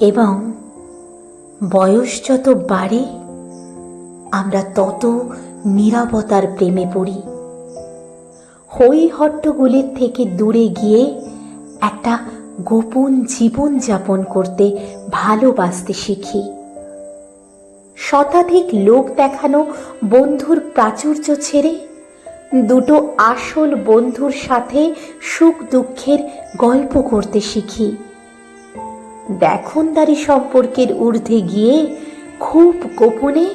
এবং বয়স যত বাড়ে, আমরা তত নিরাপতার প্রেমে পড়ি। হই হট্টগোলের থেকে দূরে গিয়ে একটা গোপন জীবন যাপন করতে ভালোবাসতে শিখি। শতাধিক লোক দেখানো বন্ধুর প্রাচুর্য ছেড়ে দুটো আসল বন্ধুর সাথে সুখ দুঃখের গল্প করতে শিখি। দেখনদারি সম্পর্কের ঊর্ধ্বে গিয়ে খুব গোপনে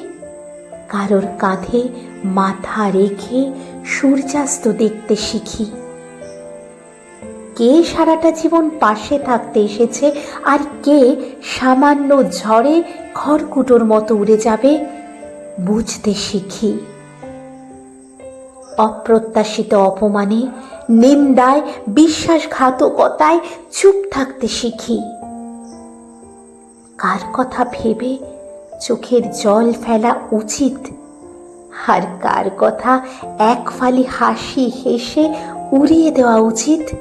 কারোর কাঁধে মাথা রেখে সূর্যাস্ত দেখতে শিখি। কে সারাটা জীবন পাশে থাকতে এসেছে আর কে সামান্য ঝড়ে খড়কুটোর মতো উড়ে যাবে বুঝতে শিখি। অপ্রত্যাশিত অপমানে, নিন্দায়, বিশ্বাসঘাতকতায় চুপ থাকতে শিখি। কার কথা ভেবে চোখের জল ফেলা উচিত? আর কার কথা এক ফালি হাসি হেসে উড়িয়ে দেওয়া উচিত?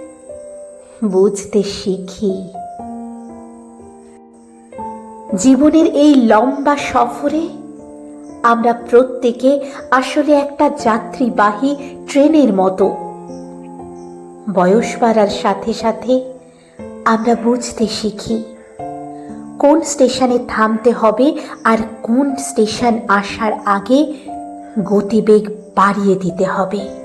বুঝতে শিখি। জীবনের এই লম্বা সফরে আমরা প্রত্যেকে আসলে একটা যাত্রীবাহী ট্রেনের মতো। বয়স বাড়ার সাথে সাথে আমরা বুঝতে শিখি। কোন স্টেশনে থামতে হবে আর কোন স্টেশন আসার আগে গতিবেগ বাড়িয়ে দিতে হবে।